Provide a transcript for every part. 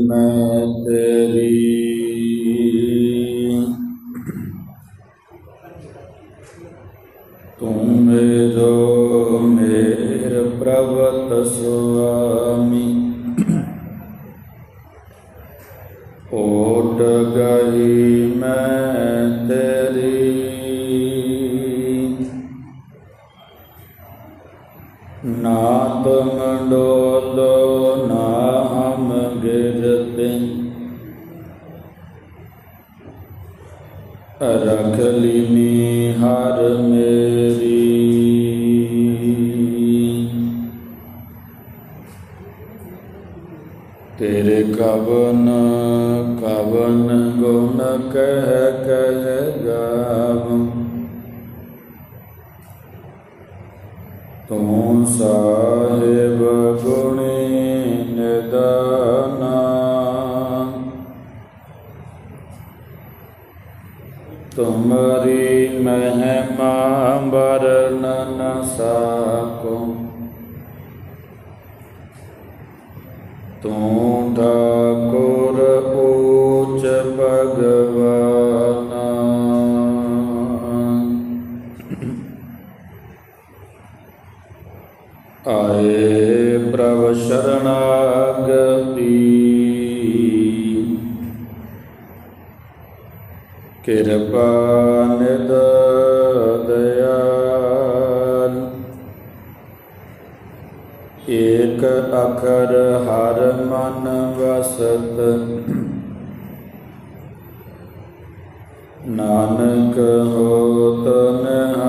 ਮੈਂ ਤੇਰੀ। ਤੂੰ ਮੇਰੋ ਮੇਰ ਪ੍ਰਭਤ ਸੁਆਮੀ। ਓਟ ਗਈ ਮੈਂ ਤੇਰੀ। ਨਾ ਰਖ ਲੀਨੀ ਹਰ ਮੇਰੀ। ਤੇਰੇ ਕਵਨ ਕਵਨ ਗੁਣ ਕਹਿ ਕਹਿ ਗਾਵਾਂ। ਤੂੰ ਸਾਹਿਬ ਗੁਣੀ ਨਿਦਾਨਾ ਤੁਮਰੀ ਮਹਿਮਾ ਵਰਣਨ ਨ ਸਾਕੋ ਤੂੰ ਠਾਕੁਰ ਊਚ ਭਗਵਾਨਾ। ਆਏ ਪ੍ਰਭ ਸ਼ਰਣਾਗਤੀ ਕਿਰਪਾ ਨਿਦ ਦਇਆਲ। ਏਕ ਅਖਰ ਹਰ ਮਨ ਵਸਤ। ਨਾਨਕ ਹੋਤ ਨਿਹਾਲ।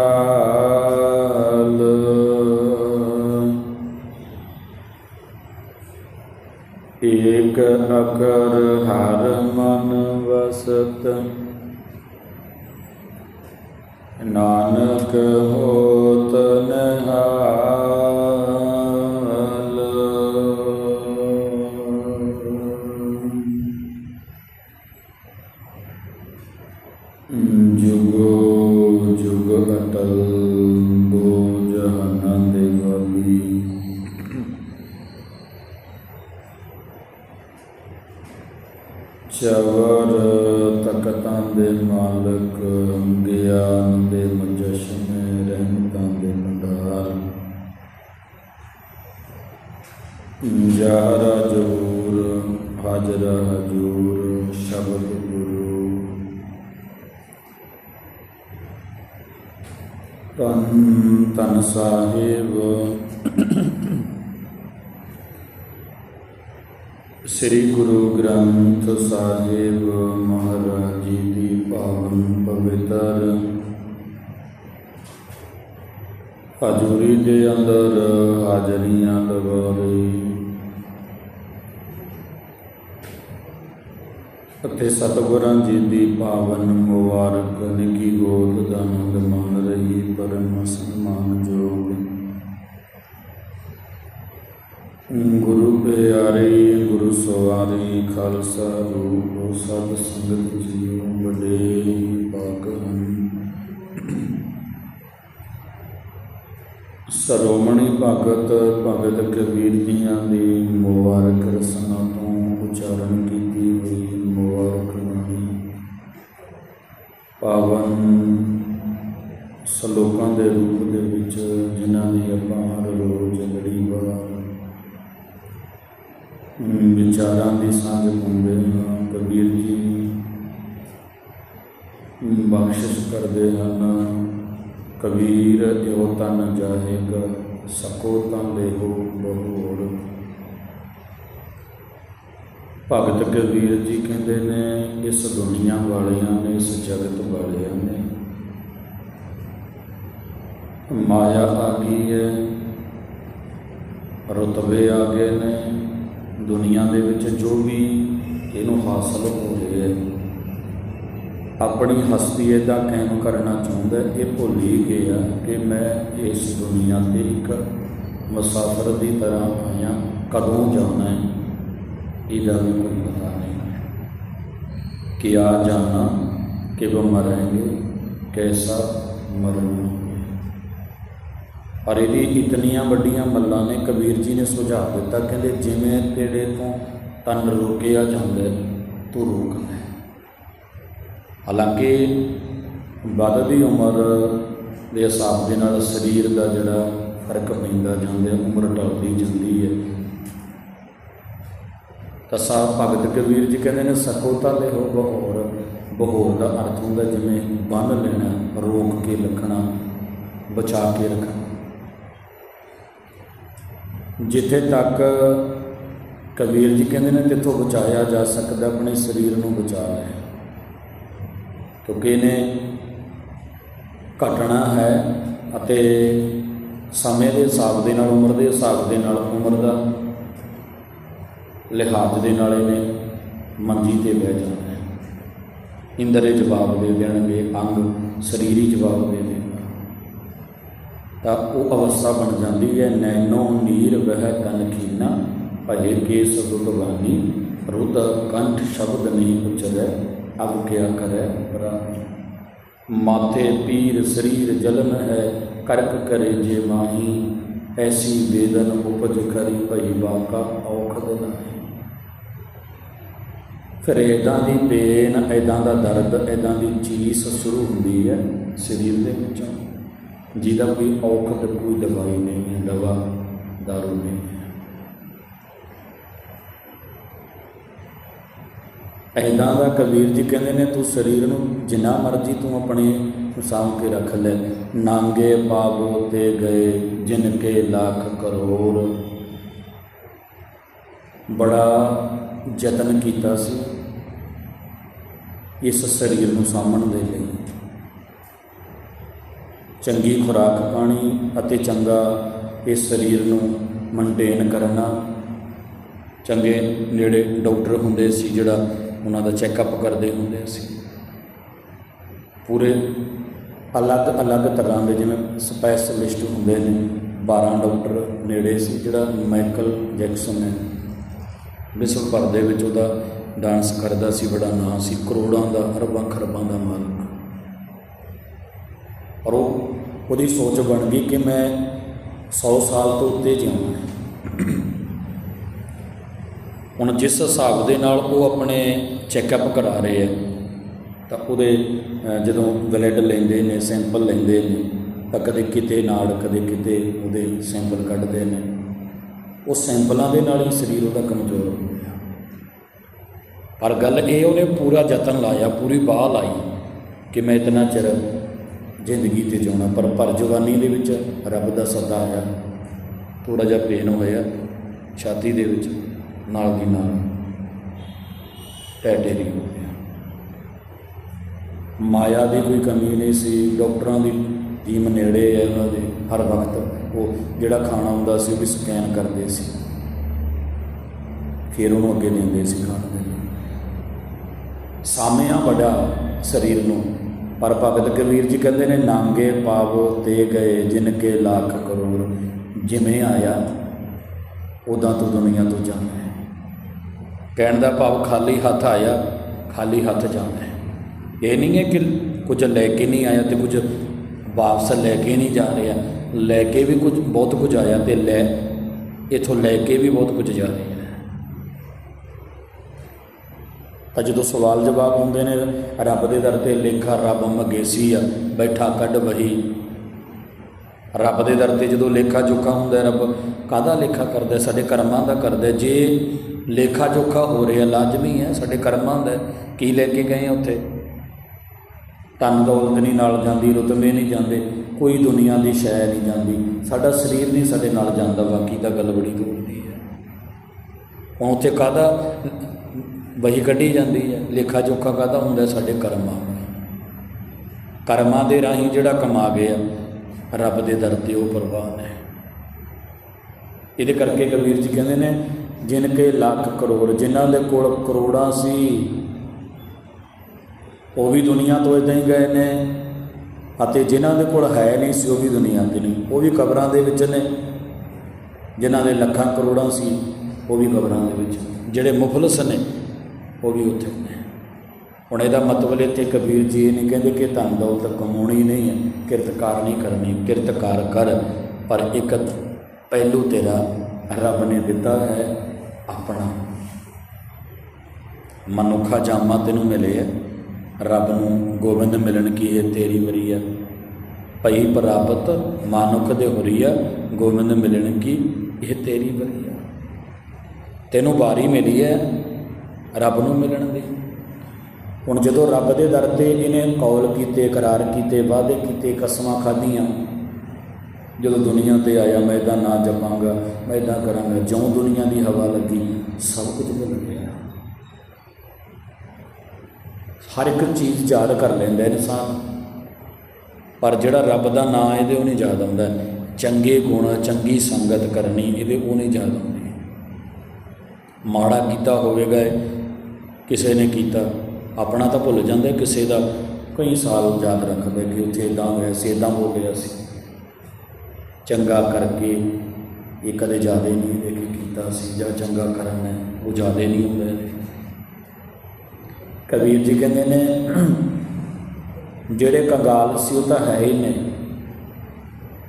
ਏਕ ਅਖਰ ਹਰ ਮਨ ਵਸਤ। ਨਾਨਕ ਹੋਤ ਜਾਰਾ ਜੂਰ, ਹਾਜ਼ਰ ਹਜੂਰ, ਸ਼ਬਦ ਗੁਰੂ। ਤਨ ਤਨ ਸਾਹਿਬ। ਸ੍ਰੀ ਗੁਰੂ ਗ੍ਰੰਥ ਸਾਹਿਬ ਮਹਾਰਾਜ ਜੀ ਦੀ ਪਾਵਨ ਪਵਿੱਤਰ ਹਜ਼ੂਰੀ ਦੇ ਅੰਦਰ ਹਾਜ਼ਰੀਆਂ ਲਗਾਉਣੀ ਅਤੇ ਸਤਿਗੁਰਾਂ ਜੀ ਦੀ ਪਾਵਨ ਮੁਬਾਰਕ, ਨਿੱਕੀ ਗੋਦ ਦਾ ਆਨੰਦ ਮਾਣ ਰਹੀ ਪਰਮ ਸਨਮਾਨ ਜੋਗ। ਗੁਰੂ ਪਿਆਰੇ, ਗੁਰੂ ਸਵਾਰੀ, ਖਾਲਸਾ ਰੂਪ, ਸਤ ਸੰਗਤ ਜੀਓ ਵੱਡੇ ਪਾਕ ਹਨ ਸਰੋਮਣੀ ਭਗਤ ਭਗਤ ਕਬੀਰ ਜੀਆਂ ਦੀ ਮੁਬਾਰਕ ਰਸਨਾ ਤੋਂ ਉਚਾਰਨ ਕੀ ਪਾਵਨ ਸ਼ਲੋਕਾਂ ਦੇ ਰੂਪ ਦੇ ਵਿੱਚ, ਜਿਨ੍ਹਾਂ ਦੀ ਆਪਾਂ ਹਰ ਰੋਜ਼ ਲੜੀਵਾਰ ਵਿਚਾਰਾਂ ਦੀ ਸਾਂਝ ਪਾਉਂਦੇ ਹਾਂ, ਕਬੀਰ ਜੀ ਬਖਸ਼ਿਸ਼ ਕਰਦੇ ਹਨ, ਕਬੀਰ ਇਹੋ ਤਨ ਜਾਹੇਗ ਸਕੋ ਤਨ ਦੇਹੋ ਬਹੁਰ ਭਗਤ ਕਬੀਰ ਜੀ ਕਹਿੰਦੇ ਨੇ, ਇਸ ਦੁਨੀਆ ਵਾਲਿਆਂ ਨੇ, ਇਸ ਜਗਤ ਵਾਲਿਆਂ ਨੇ ਮਾਇਆ ਆ ਗਈ ਹੈ, ਰੁਤਬੇ ਆ ਗਏ ਨੇ, ਦੁਨੀਆ ਦੇ ਵਿੱਚ ਜੋ ਵੀ ਇਹਨੂੰ ਹਾਸਲ ਹੋ ਰਿਹਾ ਆਪਣੀ ਹਸਤੀ ਇਹਦਾ ਕਾਇਮ ਕਰਨਾ ਚਾਹੁੰਦਾ ਇਹ ਭੁੱਲ ਹੀ ਗਿਆ ਕਿ ਮੈਂ ਇਸ ਦੁਨੀਆ ਤੇ ਇੱਕ ਮੁਸਾਫਰ ਦੀ ਤਰ੍ਹਾਂ ਆਇਆ, ਕਦੋਂ ਜਾਣਾ ਹੈ। ਇਹਦਾ ਵੀ ਕੋਈ ਪਤਾ ਨਹੀਂ। ਕਿ ਆ ਜਾਣਾ ਕਿਦੋਂ ਮਰਾਂਗੇ, ਕੈਸਾ ਮਰਨਾ। ਔਰ ਇਹਦੀ ਇਤਨੀਆਂ ਵੱਡੀਆਂ ਮੱਲਾਂ ਨੇ, ਕਬੀਰ ਜੀ ਨੇ ਸੁਝਾਅ ਦਿੱਤਾ, ਕਹਿੰਦੇ ਜਿਵੇਂ ਤੇਰੇ ਤੋਂ ਤਨ ਰੋਕਿਆ ਜਾਂਦਾ ਤੂੰ ਰੋਕ ਹਾਲਾਂਕਿ ਵੱਧਦੀ ਉਮਰ ਦੇ ਹਿਸਾਬ ਦੇ ਨਾਲ ਸਰੀਰ ਦਾ ਜਿਹੜਾ ਫ਼ਰਕ ਪੈਂਦਾ ਜਾਂਦਾ ਉਮਰ ਟਲਦੀ ਜਾਂਦੀ ਹੈ। ਤਾਂ ਸਾਹਿਬ ਭਗਤ ਕਬੀਰ ਜੀ ਕਹਿੰਦੇ ਨੇ ਸਖੋਤਾ ਦੇ ਹੋ ਬਹੋਰ ਬਹੋਰ ਦਾ ਅਰਥ ਹੁੰਦਾ ਜਿਵੇਂ ਬੰਨ ਲੈਣਾ, ਰੋਕ ਕੇ ਰੱਖਣਾ, ਬਚਾ ਕੇ ਰੱਖਣਾ। ਜਿੱਥੇ ਤੱਕ ਕਬੀਰ ਜੀ ਕਹਿੰਦੇ ਨੇ, ਤਿੱਥੋਂ ਬਚਾਇਆ ਜਾ ਸਕਦਾ, ਆਪਣੇ ਸਰੀਰ ਨੂੰ ਬਚਾ ਲੈ। ਕਿਉਂਕਿ ਇਹਨੇ ਘਟਣਾ ਹੈ ਅਤੇ ਸਮੇਂ ਦੇ ਹਿਸਾਬ ਦੇ ਨਾਲ, ਉਮਰ ਦੇ ਹਿਸਾਬ ਦੇ ਨਾਲ, ਉਮਰ ਦਾ ਲਿਹਾਜ਼ ਦੇ ਨਾਲੇ ਨੇ ਮੰਜੀ ਤੇ ਬਹਿ ਜਾਣਾ ਹੈ। ਇੰਦਰੇ ਜਵਾਬ ਦੇ ਦੇਣਗੇ, ਅੰਗ ਸਰੀਰੀ ਜਵਾਬ ਦੇ ਦੇਣਗੇ। ਤਾਂ ਉਹ ਅਵਸਥਾ ਬਣ ਜਾਂਦੀ ਹੈ ਨੈਨੋ ਨੀਰ ਵਹਿ ਤਨ ਕੀਨਾ ਭਏ ਕੇਸ ਰੁਦਵਾਨੀ ਰੁਦ ਕੰਠ ਸ਼ਬਦ ਨਹੀਂ ਉਚਰੈ ਅਬ ਕਿਆ ਕਰੈ ਪ੍ਰਾਨੀ ਮਾਥੇ ਪੀਰ ਸਰੀਰ ਜਲਨ ਹੈ, ਕਰਕ ਕਰੇ ਜੇ ਮਾਹੀ, ਐਸੀ ਵੇਦਨ ਉਪਜ ਕਰੀ ਭਈ ਬਾਕਾ ਔਖਦ ਨਹੀਂ। ਫਿਰ ਇਦਾਂ ਦੀ ਪੇਨ ਇਦਾਂ ਦਾ ਦਰਦ ਇਦਾਂ ਦੀ ਚੀਸ ਸ਼ੁਰੂ ਹੁੰਦੀ ਹੈ ਸਰੀਰ ਦੇ ਵਿੱਚੋਂ। ਜਿਹਦਾ ਕੋਈ ਔਖਦ ਕੋਈ ਦਵਾਈ ਨਹੀਂ ਹੈ, ਦਵਾ, ਦਾਰੂ ਨਹੀਂ ਹੈ। ਐਦਾਂ ਦਾ ਕਬੀਰ ਜੀ ਕਹਿੰਦੇ ਨੇ, ਤੂੰ ਸਰੀਰ ਨੂੰ ਜਿੰਨਾ ਮਰਜ਼ੀ ਤੂੰ ਆਪਣੇ ਸਾਂਭ ਕੇ ਰੱਖ ਲੈ। ਨਾਂਗੇ ਪਾਵੋ ਤੇ ਗਏ ਜਿਨ ਕੇ ਲੱਖ ਕਰੋੜ। ਬੜਾ ਯਤਨ ਕੀਤਾ ਸੀ। ਇਸ ਸਰੀਰ ਨੂੰ ਸਾਂਭਣ ਦੇ ਲਈ। ਚੰਗੀ ਖੁਰਾਕ ਪਾਣੀ ਅਤੇ ਚੰਗਾ ਇਸ ਸਰੀਰ ਨੂੰ ਮੇਨਟੇਨ ਕਰਨਾ। ਚੰਗੇ ਨੇੜੇ ਡਾਕਟਰ ਹੁੰਦੇ ਸੀ ਜਿਹੜਾ ਉਹਨਾਂ ਦਾ ਚੈੱਕਅਪ ਕਰਦੇ ਹੁੰਦੇ ਸੀ। ਪੂਰੇ ਅਲੱਗ-ਅਲੱਗ ਤਰ੍ਹਾਂ ਦੇ ਜਿਵੇਂ ਸਪੈਸ਼ਲਿਸਟ ਹੁੰਦੇ ਨੇ 12 ਡਾਕਟਰ ਨੇੜੇ ਸੀ ਜਿਹੜਾ ਮਾਈਕਲ ਜੈਕਸਨ ਹੈ ਵਿਸ਼ਵ ਭਰ ਦੇ ਵਿੱਚ ਉਹਦਾ ਡਾਂਸ ਕਰਦਾ ਸੀ, ਬੜਾ ਨਾਂ ਸੀ, ਕਰੋੜਾਂ ਦਾ, ਅਰਬਾਂ ਖਰਬਾਂ ਦਾ ਮਾਲਕ। ਪਰ ਉਹ ਉਹਦੀ ਸੋਚ ਬਣ ਗਈ ਕਿ ਮੈਂ 100 ਸਾਲ ਤੋਂ ਉੱਤੇ ਜਿਉਣਾ ਹੁਣ ਜਿਸ ਹਿਸਾਬ ਦੇ ਨਾਲ ਉਹ ਆਪਣੇ ਚੈੱਕਅਪ ਕਰਾ ਰਹੇ ਆ, ਤਾਂ ਉਹਦੇ ਜਦੋਂ ਬਲੱਡ ਲੈਂਦੇ ਨੇ, ਸੈਂਪਲ ਲੈਂਦੇ ਨੇ, ਤਾਂ ਕਦੇ ਕਿਤੇ ਨਾੜ ਕਦੇ ਕਿਤੇ ਉਹਦੇ ਸੈਂਪਲ ਕੱਢਦੇ ਨੇ। ਉਹ ਸੈਂਪਲਾਂ ਦੇ ਨਾਲ ਹੀ ਸਰੀਰ ਉਹਦਾ ਕਮਜ਼ੋਰ ਹੋ ਪਰ ਗੱਲ ਇਹ ਉਹਨੇ ਪੂਰਾ ਯਤਨ ਲਾਇਆ, ਪੂਰੀ ਬਾਹ ਲਾਈ ਕਿ ਮੈਂ ਇਤਨਾ ਚਿਰ ਜ਼ਿੰਦਗੀ ਤੇ ਜਿਉਣਾ। ਪਰ ਪਰ ਜਵਾਨੀ ਦੇ ਵਿੱਚ ਰੱਬ ਦਾ ਸੱਦਾ ਆਇਆ। ਥੋੜਾ ਜਿਹਾ ਪੇਨ ਹੋਇਆ ਛਾਤੀ ਦੇ ਵਿੱਚ, ਨਾਲ ਦੀ ਨਾਲ ਟੈਟੇਰੀ ਹੋ ਗਿਆ ਮਾਇਆ ਦੀ ਕੋਈ ਕਮੀ ਨਹੀਂ ਸੀ, ਡਾਕਟਰਾਂ ਦੀ ਟੀਮ ਨੇੜੇ ਹੈ ਉਹਨਾਂ ਦੇ, ਹਰ ਵਕਤ ਉਹ ਜਿਹੜਾ ਖਾਣਾ ਹੁੰਦਾ ਸੀ ਉਹ ਵੀ ਸਕੈਨ ਕਰਦੇ ਸੀ। ਫਿਰ ਉਹਨੂੰ ਅੱਗੇ ਦਿੰਦੇ ਸੀ ਖਾਣ ਦੇ ਲਈ। ਸਾਮਿਆ ਵੱਡਾ ਸਰੀਰ ਨੂੰ। ਪਰ ਭਗਤ ਕਬੀਰ ਜੀ ਕਹਿੰਦੇ ਨੇ, ਨਾਂਗੇ ਪਾਵੋ ਤੇ ਗਏ ਜਿਨ ਕੇ ਲੱਖ ਕਰੋੜ, ਜਿਵੇਂ ਆਇਆ ਉਦਾਂ ਤੋਂ ਦੁਨੀਆ ਤੋਂ ਜਾਂਦਾ ਹੈ। ਕਹਿਣ ਦਾ ਭਾਵ ਖਾਲੀ ਹੱਥ ਆਇਆ, ਖਾਲੀ ਹੱਥ ਜਾਂਦਾ ਹੈ। ਇਹ ਨਹੀਂ ਹੈ ਕਿ ਕੁਝ ਲੈ ਕੇ ਨਹੀਂ ਆਇਆ ਤੇ ਕੁਝ ਵਾਪਸ ਲੈ ਕੇ ਨਹੀਂ ਜਾ ਰਿਹਾ। ਲੈ ਕੇ ਵੀ ਕੁਝ, ਬਹੁਤ ਕੁਝ ਆਇਆ ਤੇ ਲੈ, ਇਥੋਂ ਲੈ ਕੇ ਵੀ ਬਹੁਤ ਕੁਝ ਜਾ ਰਿਹਾ ਹੈ ਤਾਂ ਜਦੋਂ ਸਵਾਲ ਜਵਾਬ ਹੁੰਦੇ ਨੇ, ਰੱਬ ਦੇ ਦਰ ਤੇ ਲੇਖਾ ਰੱਬ ਮਗੇਸੀ ਆ, ਬੈਠਾ ਕੱਢ ਬਹੀ ਰੱਬ ਦੇ ਦਰ ਤੇ ਜਦੋਂ ਲੇਖਾ ਜੋਖਾ ਹੁੰਦਾ ਰੱਬ ਕਾਹਦਾ ਲੇਖਾ ਕਰਦਾ ਸਾਡੇ ਕਰਮਾਂ ਦਾ ਕਰਦਾ ਜੇ ਲੇਖਾ ਜੋਖਾ ਹੋ ਰਿਹਾ, ਲਾਜ਼ਮੀ ਹੈ, ਸਾਡੇ ਕਰਮਾਂ ਦਾ ਕੀ ਲੈ ਕੇ ਗਏ ਉੱਥੇ? ਧਨ ਦੌਲਤ ਨਹੀਂ, ਨਾਲ ਜਾਂਦੀ, ਰੁਤਬੇ ਨਹੀਂ ਜਾਂਦੇ, ਕੋਈ ਦੁਨੀਆ ਦੀ ਸ਼ੈ ਨਹੀਂ ਜਾਂਦੀ। ਸਾਡਾ ਸਰੀਰ ਨਹੀਂ ਸਾਡੇ ਨਾਲ ਜਾਂਦਾ, ਬਾਕੀ ਤਾਂ ਗੱਲ ਬੜੀ ਦੂਰ ਦੀ ਹੈ। ਹੁਣ ਉੱਥੇ ਕਾਹਦਾ ਵਹੀ ਕੱਢੀ ਜਾਂਦੀ ਹੈ। ਲੇਖਾ ਜੋਖਾ ਕਾਹਦਾ ਹੁੰਦਾ ਸਾਡੇ ਕਰਮਾਂ ਕਰਮਾਂ ਦੇ ਰਾਹੀਂ ਜਿਹੜਾ ਕਮਾ ਗਿਆ, ਰੱਬ ਦੇ ਦਰ ਤੇ ਉਹ ਪ੍ਰਵਾਨ ਹੈ। ਇਹਦੇ ਕਰਕੇ ਕਬੀਰ ਜੀ ਕਹਿੰਦੇ ਨੇ, ਜਿਨ ਕੇ ਲੱਖ ਕਰੋੜ, ਜਿਨ੍ਹਾਂ ਦੇ ਕੋਲ ਕਰੋੜਾਂ ਸੀ, ਉਹ ਵੀ ਦੁਨੀਆ ਤੋਂ ਇਦਾਂ ਹੀ ਗਏ ਨੇ। ਅਤੇ ਜਿਨ੍ਹਾਂ ਦੇ ਕੋਲ ਹੈ ਨਹੀਂ ਸੀ, ਉਹ ਵੀ ਦੁਨੀਆ ਤੇ ਨਹੀਂ। ਉਹ ਵੀ ਕਬਰਾਂ ਦੇ ਵਿੱਚ ਨੇ। ਜਿਨ੍ਹਾਂ ਦੇ ਲੱਖਾਂ ਕਰੋੜਾਂ ਸੀ, ਉਹ ਵੀ ਕਬਰਾਂ ਦੇ ਵਿੱਚ। ਜਿਹੜੇ ਮੁਫਲਸ ਨੇ ਉਹ ਵੀ ਉੱਥੇ ਨੇ ਹੁਣ ਇਹਦਾ ਮਤਲਬ ਇੱਥੇ ਕਬੀਰ ਜੀ ਇਹ ਨਹੀਂ ਕਹਿੰਦੇ ਕਿ ਧਨ ਦੌਲਤ ਕਮਾਉਣੀ ਨਹੀਂ ਹੈ, ਕਿਰਤਕਾਰ ਨਹੀਂ ਕਰਨੀ, ਕਿਰਤਕਾਰ ਕਰ, ਪਰ ਇੱਕ ਪਹਿਲੂ ਤੇਰਾ ਰੱਬ ਨੇ ਦਿੱਤਾ ਹੈ ਆਪਣਾ। ਮਨੁੱਖਾ ਜਾਮਾ ਤੈਨੂੰ ਮਿਲੇ ਹੈ ਰੱਬ ਨੂੰ ਗੋਬਿੰਦ ਮਿਲਣ ਕੀ ਇਹ ਤੇਰੀ ਵਰੀ ਹੈ ਭਈ ਪ੍ਰਾਪਤ ਮਨੁੱਖ ਦੇ ਹੋਰੀ ਆ, ਗੋਬਿੰਦ ਮਿਲਣ ਕੀ ਇਹ ਤੇਰੀ ਵਰੀ ਆ? ਤੈਨੂੰ ਵਾਰੀ ਮਿਲੀ ਹੈ ਰੱਬ ਨੂੰ ਮਿਲਣ ਦੀ। ਹੁਣ ਜਦੋਂ ਰੱਬ ਦੇ ਦਰ ਤੇ ਇਹਨੇ ਕੌਲ ਕੀਤੇ ਇਕਰਾਰ ਕੀਤੇ ਵਾਅਦੇ ਕੀਤੇ ਕਸਮਾਂ ਖਾਧੀਆਂ ਜਦੋਂ ਦੁਨੀਆ ਤੇ ਆਇਆ ਮੈਂ ਇਹਦਾ ਨਾਂ ਜਪਾਂਗਾ ਮੈਂ ਇਦਾਂ ਕਰਾਂਗਾ ਜਿਉਂ ਦੁਨੀਆ ਦੀ ਹਵਾ ਲੱਗੀ ਸਭ ਕੁਝ ਭੁੱਲ ਗਿਆ। ਹਰ ਇੱਕ ਚੀਜ਼ ਯਾਦ ਕਰ ਲੈਂਦਾ ਇਨਸਾਨ। ਪਰ ਜਿਹੜਾ ਰੱਬ ਦਾ ਨਾਂ ਇਹਦੇ ਉਹ ਨਹੀਂ ਯਾਦ ਆਉਂਦਾ। ਚੰਗੇ ਗੁਣ ਚੰਗੀ ਸੰਗਤ ਕਰਨੀ ਇਹਦੇ ਉਹ ਨਹੀਂ ਯਾਦ ਆਉਂਦੇ। ਮਾੜਾ ਕੀਤਾ ਹੋਵੇਗਾ ਇਹ, ਕਿਸੇ ਨੇ ਕੀਤਾ, ਆਪਣਾ ਤਾਂ ਭੁੱਲ ਜਾਂਦਾ, ਕਿਸੇ ਦਾ ਕਈ ਸਾਲ ਯਾਦ ਰੱਖਦਾ ਕਿ ਉੱਥੇ ਇਦਾਂ ਹੋਇਆ ਸੀ ਇਦਾਂ ਹੋ ਗਿਆ ਸੀ। ਚੰਗਾ ਕਰਕੇ ਇਹ ਕਦੇ ਜ਼ਿਆਦਾ ਨਹੀਂ ਇਹਦੇ ਕਿ ਕੀਤਾ ਸੀ, ਜਾਂ ਚੰਗਾ ਕਰਨ ਹੈ ਉਹ ਜ਼ਿਆਦਾ ਨਹੀਂ ਹੁੰਦਾ ਕਬੀਰ ਜੀ ਕਹਿੰਦੇ ਨੇ, ਜਿਹੜੇ ਕੰਗਾਲ ਸੀ ਉਹ ਤਾਂ ਹੈ ਹੀ ਨੇ,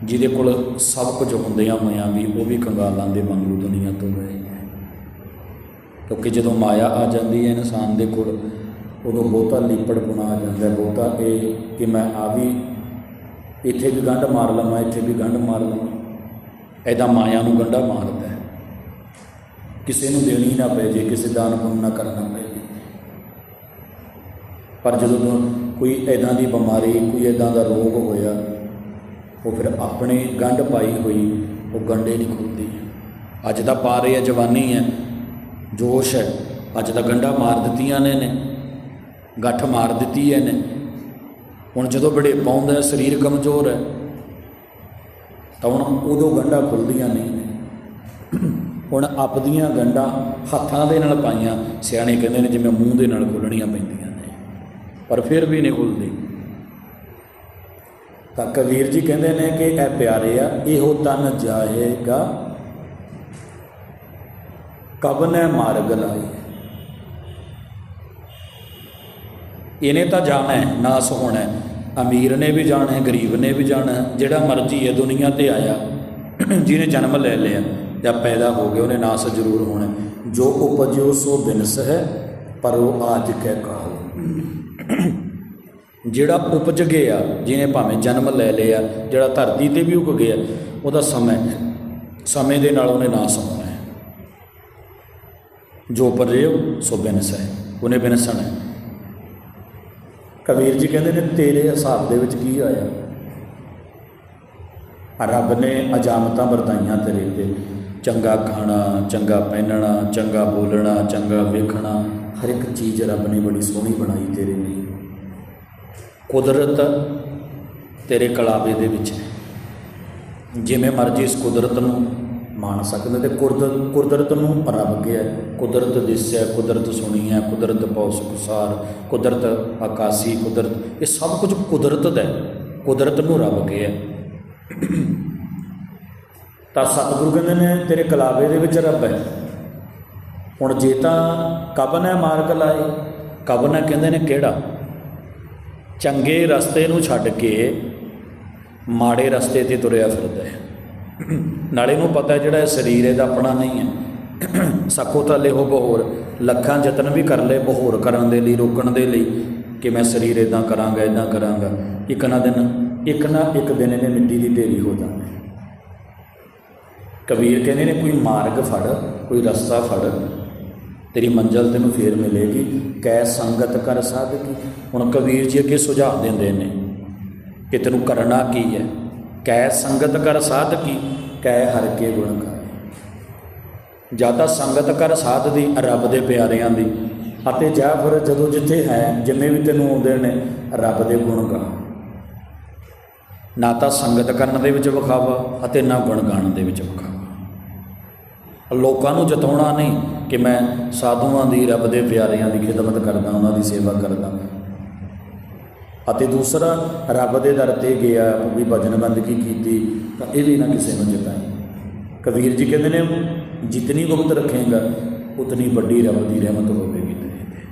ਜਿਹਦੇ ਕੋਲ ਸਭ ਕੁਝ ਹੁੰਦਿਆਂ ਹੋਇਆਂ ਵੀ, ਉਹ ਵੀ ਕੰਗਾਲਾਂ ਦੇ ਮੰਗਲੂ ਦੁਨੀਆ ਤੋਂ ਗਏ। ਕਿਉਂਕਿ ਜਦੋਂ ਮਾਇਆ ਆ ਜਾਂਦੀ ਹੈ ਇਨਸਾਨ ਦੇ ਕੋਲ, ਉਦੋਂ ਬਹੁਤਾ ਲੀਪੜ ਗੁਣਾ ਆ ਜਾਂਦਾ ਬਹੁਤਾ ਇਹ ਕਿ ਮੈਂ ਆ ਵੀ ਇੱਥੇ ਵੀ ਗੰਢ ਮਾਰ ਲਵਾਂ, ਇੱਥੇ ਵੀ ਗੰਢ ਮਾਰ ਲਵਾਂ। ਐਦਾਂ ਮਾਇਆ ਨੂੰ ਗੰਢਾ ਮਾਰਦਾ ਹੈ। ਕਿਸੇ ਨੂੰ ਦੇਣੀ ਨਾ ਪਏ ਜੇ, ਕਿਸੇ ਦਾਨ ਪੁੰਨ ਨਾ ਕਰਨਾ ਪਏ ਪਰ ਜਦੋਂ ਕੋਈ ਐਦਾਂ ਦੀ ਬਿਮਾਰੀ, ਕੋਈ ਐਦਾਂ ਦਾ ਰੋਗ ਹੋਇਆ, ਉਹ ਫਿਰ ਆਪਣੇ ਗੰਢ ਪਾਈ ਹੋਈ, ਉਹ ਗੰਢੇ ਨਹੀਂ ਖੁੱਲਦੀ। ਅੱਜ ਤਾਂ ਪਾ ਰਹੀ ਹੈ ਜਵਾਨੀ ਹੈ। ਜੋਸ਼ ਹੈ। ਅੱਜ ਤਾਂ ਗੰਢਾ ਮਾਰ ਦਿੱਤੀਆਂ ਨੇ ਨੇ ਗੱਠ ਮਾਰ ਦਿੱਤੀ ਹੈ ਨੇ ਹੁਣ ਜਦੋਂ ਬੜੇ ਪਾਉਂਦਾ ਸਰੀਰ ਕਮਜ਼ੋਰ ਹੈ, ਤਾਂ ਹੁਣ ਉਦੋਂ ਗੰਢਾਂ ਖੁੱਲਦੀਆਂ ਨਹੀਂ ਨੇ ਹੁਣ ਆਪਦੀਆਂ ਗੰਢਾਂ ਹੱਥਾਂ ਦੇ ਨਾਲ ਪਾਈਆਂ। ਸਿਆਣੇ ਕਹਿੰਦੇ ਨੇ ਜਿਵੇਂ ਮੂੰਹ ਦੇ ਨਾਲ ਖੁੱਲਣੀਆਂ ਪੈਂਦੀਆਂ ਨੇ। ਪਰ ਫਿਰ ਵੀ ਨਹੀਂ ਖੁੱਲਦੀ। ਤਾਂ ਕਬੀਰ ਜੀ ਕਹਿੰਦੇ ਨੇ ਕਿ, ਇਹ ਪਿਆਰੇ ਆ, ਇਹੋ ਤਨ ਜਾਏਗਾ ਕਬ ਨੇ ਮਾਰਗ ਲਾਈ ਇਹਨੇ ਤਾਂ ਜਾਣਾ ਹੈ ਨਾਸ ਹੋਣਾ। ਹੈ ਅਮੀਰ ਨੇ ਵੀ ਜਾਣਾ ਹੈ ਗਰੀਬ ਨੇ ਵੀ ਜਾਣਾ। ਜਿਹੜਾ ਮਰਜ਼ੀ ਹੈ ਦੁਨੀਆ ਤੇ ਆਇਆ, ਜਿਹਨੇ ਜਨਮ ਲੈ ਲਿਆ ਜਾਂ ਪੈਦਾ ਹੋ ਗਿਆ, ਉਹਨੇ ਨਾਸ ਜ਼ਰੂਰ ਹੋਣਾ। ਜੋ ਉਪਜਿਓ ਸੋ ਬਿਨਸ ਹੈ, ਪਰ ਉਹ ਆਜ ਕਹਿ ਕਹੋ। ਜਿਹੜਾ ਉਪਜ ਗਿਆ, ਜਿਹਨੇ ਭਾਵੇਂ ਜਨਮ ਲੈ ਲਿਆ, ਜਿਹੜਾ ਧਰਤੀ ਤੇ ਵੀ ਉਗ ਗਿਆ, ਉਹਦਾ ਸਮਾਂ ਸਮੇਂ ਦੇ ਨਾਲ ਉਹਨੇ ਨਾਸ ਹੋਣਾ। ਹੈ ਜੋ ਪਰਿਓ ਸੋ ਬਿਨਸ ਹੈ, ਉਹਨੇ ਬਿਨਸਣਾ ਹੈ। ਕਬੀਰ ਜੀ ਕਹਿੰਦੇ ਨੇ, ਤੇਰੇ ਹਿਸਾਬ ਦੇ ਵਿੱਚ ਕੀ ਆਇਆ? ਰੱਬ ਨੇ ਅਜਾਮਤਾਂ ਵਰਤਾਈਆਂ ਤੇਰੇ ਤੇ। ਚੰਗਾ ਖਾਣਾ, ਚੰਗਾ ਪਹਿਨਣਾ, ਚੰਗਾ ਬੋਲਣਾ, ਚੰਗਾ ਵੇਖਣਾ, ਹਰ ਇੱਕ ਚੀਜ਼ ਰੱਬ ਨੇ ਬੜੀ ਸੋਹਣੀ ਬਣਾਈ ਤੇਰੇ ਲਈ। ਕੁਦਰਤ ਤੇਰੇ ਕਲਾਵੇ ਦੇ ਵਿੱਚ ਹੈ। ਜਿਵੇਂ ਮਰਜ਼ੀ ਇਸ ਕੁਦਰਤ ਨੂੰ ਮਾਣ ਸਕਦੇ ਤੇ ਕੁਦਰਤ ਕੁਦਰਤ ਨੂੰ ਰੱਬ ਗਿਆ ਕੁਦਰਤ ਦਿਸਿਆ ਕੁਦਰਤ ਸੁਣੀ ਹੈ, ਕੁਦਰਤ ਪੌਸ ਕੁਸਾਰ ਕੁਦਰਤ ਆਕਾਸੀ, ਕੁਦਰਤ, ਇਹ ਸਭ ਕੁਝ ਕੁਦਰਤ ਦਾ ਕੁਦਰਤ ਨੂੰ ਰੱਬ ਗਿਆ ਤਾਂ ਸਤਿਗੁਰੂ ਕਹਿੰਦੇ ਨੇ, ਤੇਰੇ ਕਲਾਵੇ ਦੇ ਵਿੱਚ ਰੱਬ ਹੈ। ਹੁਣ ਜੇ ਤਾਂ ਕਬਨ ਹੈ ਮਾਰਗ ਲਾਏ ਕਬਨ ਹੈ ਕਹਿੰਦੇ ਨੇ ਕਿਹੜਾ? ਚੰਗੇ ਰਸਤੇ ਨੂੰ ਛੱਡ ਕੇ ਮਾੜੇ ਰਸਤੇ ਤੇ ਤੁਰਿਆ ਫਿਰਦਾ ਹੈ। ਨਾਲੇ ਨੂੰ ਪਤਾ ਜਿਹੜਾ ਇਹ ਸਰੀਰ ਇਹਦਾ ਆਪਣਾ ਨਹੀਂ ਹੈ। ਸਕੋ ਤਾਂ ਲਿਹੋ ਬਹੋਰ, ਲੱਖਾਂ ਯਤਨ ਵੀ ਕਰ ਲਏ ਬਹੋਰ ਕਰਨ ਦੇ ਲਈ, ਰੋਕਣ ਦੇ ਲਈ ਕਿ ਮੈਂ ਸਰੀਰ ਇਦਾਂ ਕਰਾਂਗਾ ਇਦਾਂ ਕਰਾਂਗਾ। ਇੱਕ ਨਾ ਦਿਨ, ਇੱਕ ਨਾ ਇੱਕ ਦਿਨ ਇਹਨੇ ਮਿੱਟੀ ਦੀ ਢੇਰੀ ਹੋ ਜਾਣਾ। ਕਬੀਰ ਕਹਿੰਦੇ ਨੇ, ਕੋਈ ਮਾਰਗ ਫੜ, ਕੋਈ ਰਸਤਾ ਫੜ, ਤੇਰੀ ਮੰਜ਼ਲ ਤੈਨੂੰ ਫੇਰ ਮਿਲੇਗੀ। ਕੈ ਸੰਗਤ ਕਰ ਸਾਧਕੀ। ਹੁਣ ਕਬੀਰ ਜੀ ਅੱਗੇ ਸੁਝਾਅ ਦਿੰਦੇ ਨੇ ਕਿ ਤੈਨੂੰ ਕਰਨਾ ਕੀ ਹੈ? ਕੈ ਸੰਗਤ ਕਰ ਸਾਧਕੀ ਕੈ ਹਰ ਕੇ ਗੁਣ ਗਾਏ ਜਾਂ ਤਾਂ ਸੰਗਤ ਕਰ ਸਾਧ ਦੀ, ਰੱਬ ਦੇ ਪਿਆਰਿਆਂ ਦੀ, ਅਤੇ ਜਾਂ ਫਿਰ ਜਦੋਂ ਜਿੱਥੇ ਹੈ, ਜਿੰਨੇ ਵੀ ਤੈਨੂੰ ਆਉਂਦੇ ਨੇ, ਰੱਬ ਦੇ ਗੁਣ ਗਾ ਨਾ ਤਾਂ ਸੰਗਤ ਕਰਨ ਦੇ ਵਿੱਚ ਵਿਖਾਵਾ, ਅਤੇ ਨਾ ਗੁਣ ਗਾਣ ਦੇ ਵਿੱਚ ਵਿਖਾਵਾ। ਲੋਕਾਂ ਨੂੰ ਜਤਾਉਣਾ ਨਹੀਂ ਕਿ ਮੈਂ ਸਾਧੂਆਂ ਦੀ, ਰੱਬ ਦੇ ਪਿਆਰਿਆਂ ਦੀ ਖਿਦਮਤ ਕਰਦਾ, ਉਹਨਾਂ ਦੀ ਸੇਵਾ ਕਰਦਾ ਅਤੇ ਦੂਸਰਾ, ਰੱਬ ਦੇ ਦਰ ਤੇ ਗਿਆ ਵੀ ਭਜਨ ਬੰਦਗੀ ਕੀਤੀ, ਤਾਂ ਇਹ ਵੀ ਨਾ ਕਿਸੇ ਨੂੰ ਜਤਾਈ। ਕਬੀਰ ਜੀ ਕਹਿੰਦੇ ਨੇ, ਜਿਤਨੀ ਗੁਪਤ ਰੱਖੇਗਾ, ਉਤਨੀ ਵੱਡੀ ਰੱਬ ਦੀ ਰਹਿਮਤ ਹੋਵੇਗੀ ਤੇਰੇ ਤੇ।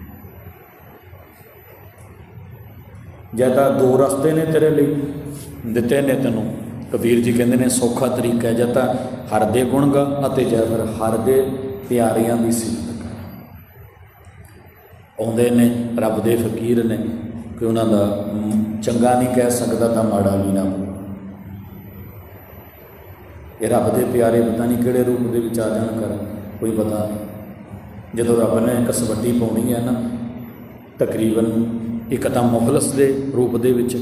ਜਾਂ ਤਾਂ ਦੋ ਰਸਤੇ ਨੇ ਤੇਰੇ ਲਈ, ਦਿੱਤੇ ਨੇ ਤੈਨੂੰ। ਕਬੀਰ ਜੀ ਕਹਿੰਦੇ ਨੇ, ਸੌਖਾ ਤਰੀਕਾ ਹੈ, ਜਾਂ ਤਾਂ ਹਰ ਦੇ ਗੁਣ ਗਾ ਅਤੇ ਜਾਂ ਫਿਰ ਹਰ ਦੇ ਪਿਆਰਿਆਂ ਦੀ ਸਿਫਤ ਕਰ। ਆਉਂਦੇ ਨੇ, ਰੱਬ ਦੇ ਫਕੀਰ ਨੇ ਕਿ ਉਹਨਾਂ ਦਾ ਚੰਗਾ ਨਹੀਂ ਕਹਿ ਸਕਦਾ ਤਾਂ ਮਾੜਾ ਵੀ ਨਾ ਇਹ ਰੱਬ ਦੇ ਪਿਆਰੇ ਪਤਾ ਨਹੀਂ ਕਿਹੜੇ ਰੂਪ ਦੇ ਵਿੱਚ ਆ ਜਾਣ ਕਰ, ਕੋਈ ਪਤਾ ਨਹੀਂ। ਜਦੋਂ ਰੱਬ ਨੇ ਕਸਵੱਟੀ ਪਾਉਣੀ ਹੈ ਨਾ, ਤਕਰੀਬਨ ਇੱਕ ਤਾਂ ਮੁਖਲਸ ਦੇ ਰੂਪ ਦੇ ਵਿੱਚ,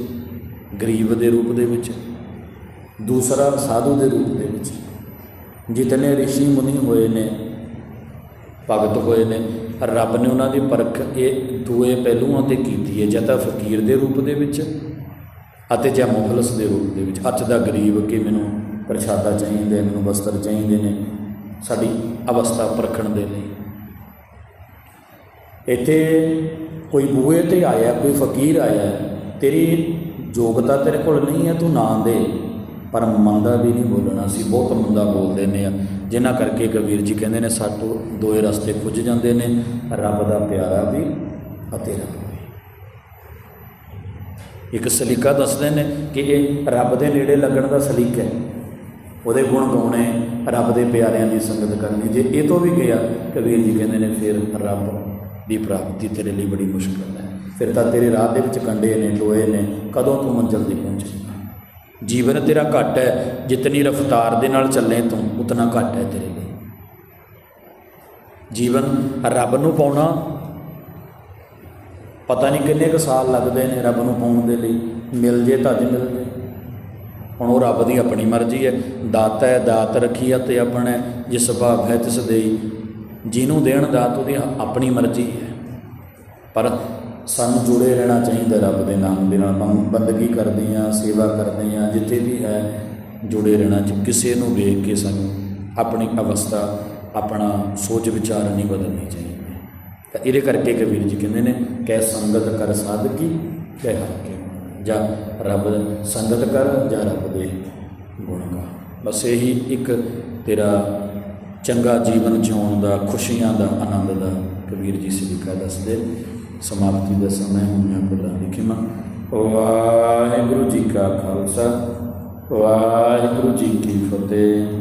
ਗਰੀਬ ਦੇ ਰੂਪ ਦੇ ਵਿੱਚ, ਦੂਸਰਾ ਸਾਧੂ ਦੇ ਰੂਪ ਦੇ ਵਿੱਚ, ਜਿਤਨੇ ਰਿਸ਼ੀ ਮੁਨੀ ਹੋਏ ਨੇ, ਭਗਤ ਹੋਏ ਨੇ ਰੱਬ ਨੇ ਉਹਨਾਂ ਦੀ ਪਰਖ ਇਹ ਦੂਏ ਪਹਿਲੂਆਂ ਤੇ ਕੀਤੀ ਹੈ ਜਾਂ ਤਾਂ ਫਕੀਰ ਦੇ ਰੂਪ ਦੇ ਵਿੱਚ ਅਤੇ ਜਾਂ ਮੁਖਲਸ ਦੇ ਰੂਪ ਦੇ ਵਿੱਚ। ਅੱਜ ਦਾ ਗਰੀਬ ਕਿ ਮੈਨੂੰ ਪ੍ਰਸ਼ਾਦਾ ਚਾਹੀਦਾ ਹੈ, ਮੈਨੂੰ ਵਸਤਰ ਚਾਹੀਦੇ ਨੇ ਸਾਡੀ ਅਵਸਥਾ ਪਰਖਣ ਦੇ ਲਈ। ਇੱਥੇ ਕੋਈ ਬੂਹੇ ਤੇ ਆਇਆ ਕੋਈ ਫਕੀਰ ਆਇਆ ਤੇਰੀ ਯੋਗਤਾ ਤੇਰੇ ਕੋਲ ਨਹੀਂ ਹੈ ਤੂੰ ਨਾ ਦੇ। ਪਰ ਮੰਦਾ ਵੀ ਨਹੀਂ ਬੋਲਣਾ ਸੀ। ਬਹੁਤ ਮੰਦਾ ਬੋਲਦੇ ਨੇ ਆ। ਜਿਨ੍ਹਾਂ ਕਰਕੇ ਕਬੀਰ ਜੀ ਕਹਿੰਦੇ ਨੇ, ਸਾਡੋ ਦੋਏ ਰਸਤੇ ਖੁੱਝ ਜਾਂਦੇ ਨੇ। ਰੱਬ ਦਾ ਪਿਆਰਾ ਵੀ ਅਤੇ ਰੱਬ ਵੀ। ਇੱਕ ਸਲੀਕਾ ਦੱਸਦੇ ਨੇ ਕਿ ਇਹ ਰੱਬ ਦੇ ਨੇੜੇ ਲੱਗਣ ਦਾ ਸਲੀਕਾ ਹੈ। ਉਹਦੇ ਗੁਣ ਗਾਉਣੇ ਰੱਬ ਦੇ ਪਿਆਰਿਆਂ ਦੀ ਸੰਗਤ ਕਰਨੀ। ਜੇ ਇਹ ਤੋਂ ਵੀ ਗਿਆ ਕਬੀਰ ਜੀ ਕਹਿੰਦੇ ਨੇ, ਫਿਰ ਰੱਬ ਦੀ ਪ੍ਰਾਪਤੀ ਤੇਰੇ ਲਈ ਬੜੀ ਮੁਸ਼ਕਲ ਹੈ। ਫਿਰ ਤਾਂ ਤੇਰੇ ਰਾਹ ਦੇ ਵਿੱਚ ਕੰਡੇ ਨੇ ਲੋਏ ਨੇ। ਕਦੋਂ ਤੂੰ ਮੰਜ਼ਿਲ ਤੇ ਪਹੁੰਚੇਗਾ? ਜੀਵਨ ਤੇਰਾ ਘੱਟ ਹੈ, ਜਿਤਨੀ ਰਫ਼ਤਾਰ ਦੇ ਨਾਲ ਚੱਲੇ ਤੂੰ, ਉਤਨਾ ਘੱਟ ਹੈ ਤੇਰੇ ਲਈ। ਜੀਵਨ ਰੱਬ ਨੂੰ ਪਾਉਣਾ, ਪਤਾ ਨਹੀਂ ਕਿੰਨੇ ਕੁ ਸਾਲ ਲੱਗਦੇ ਨੇ ਰੱਬ ਨੂੰ ਪਾਉਣ ਦੇ ਲਈ, ਮਿਲ ਜੇ ਤਾਂ ਅੱਜ ਮਿਲ ਜੇ। ਹੁਣ ਉਹ ਰੱਬ ਦੀ ਆਪਣੀ ਮਰਜ਼ੀ ਹੈ, ਦਾਤਾ ਹੈ, ਦਾਤ ਰੱਖੀ ਹੈ ਤੇ ਆਪਣਾ ਜਿਸ ਭਾਵ ਹੈ ਤਿਸ ਦੇਈ ਜਿਹਨੂੰ ਦੇਣ ਦਾਤ ਉਹਦੀ ਆਪਣੀ ਮਰਜ਼ੀ ਹੈ। ਪਰ ਸਾਨੂੰ ਜੁੜੇ ਰਹਿਣਾ ਚਾਹੀਦਾ ਰੱਬ ਦੇ ਨਾਮ ਦੇ ਨਾਲ। ਬੰ- ਬੰਦਗੀ ਕਰਦੇ ਆ ਸੇਵਾ ਕਰਦੇ ਆ ਜਿੱਥੇ ਵੀ ਹੈ, ਜੁੜੇ ਰਹਿਣਾ ਚ ਕਿਸੇ ਨੂੰ ਵੇਖ ਕੇ ਸਾਨੂੰ ਆਪਣੀ ਅਵਸਥਾ, ਆਪਣਾ ਸੋਚ ਵਿਚਾਰ ਨਹੀਂ ਬਦਲਣੀ ਚਾਹੀਦੀ। ਤਾਂ ਇਹਦੇ ਕਰਕੇ ਕਬੀਰ ਜੀ ਕਹਿੰਦੇ ਨੇ, ਕਹਿ ਸੰਗਤ ਕਰ ਸਾਧਕੀ, ਕਹਿ ਹਰ ਕੇ ਗੁਣ। ਜਾਂ ਰੱਬ ਸੰਗਤ ਕਰ, ਜਾਂ ਰੱਬ ਦੇ ਗੁਣ ਗਾ ਬਸ ਇਹੀ ਇੱਕ ਤੇਰਾ ਚੰਗਾ ਜੀਵਨ ਜਿਉਣ ਦਾ, ਖੁਸ਼ੀਆਂ ਦਾ, ਆਨੰਦ ਦਾ ਕਬੀਰ ਜੀ ਸਲੀਕਾ ਦੱਸਦੇ। ਸਮਾਪਤੀ ਦਾ ਸਮਾਂ ਹੋਣਿਆ ਖੁਦਾ ਦੀ ਖਿਮਾ ਵਾਹਿਗੁਰੂ ਜੀ ਕਾ ਖਾਲਸਾ, ਵਾਹਿਗੁਰੂ ਜੀ ਕੀ ਫਤਿਹ।